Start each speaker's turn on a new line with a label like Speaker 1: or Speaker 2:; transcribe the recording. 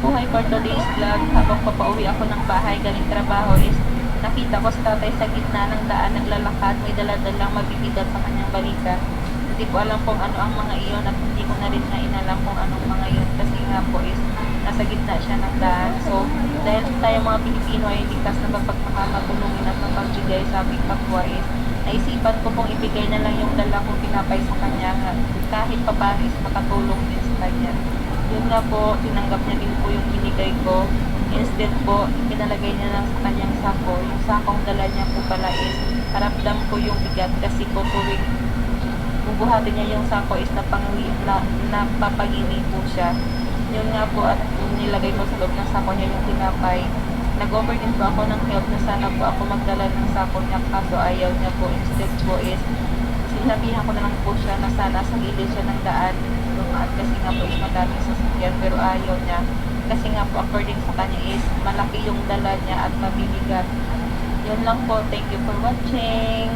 Speaker 1: buhay for today's vlog. Habang papauwi ako ng bahay galing trabaho is nakita ko si tatay sa gitna ng daan naglalakad. May daladalang mabibigat sa kanyang balikat. Hindi ko alam kung ano ang mga iyon at hindi ko na rin nga inalam kung anong mga iyon. Kasi nga po is nasa gitna siya ng daan. So, dahil tayo mga Pilipino ay likas na mapagmakamatulungin at mapagbigay sa aming kapwa is naisipan ko pong ibigay na lang yung dala kong pinapay sa kanya kahit pa paano is makatulong din sa kanya. Yun nga po, tinanggap niya din po yung binigay ko. Instead po, pinalagay niya lang sa kanyang sako. Yung sakong dala niya po pala is karamdam ko yung bigat kasi po tuwing bubuhatin niya yung sako is napangi, na, napapagili po siya. Yun nga po at nilagay ko sa loob ng sako niya yung tinapay. Nag-offer din po ako ng help na sana po ako magdala ng sako niya kaso ayaw niya po. Instead po is sinabihan ko na lang po siya na sana sa gilid siya ng daan kasi nga po is madaming sasakyan pero ayaw niya. Kasi nga po according sa kanya is malaki yung dala niya at mabibigat. Yun lang po. Thank you for watching.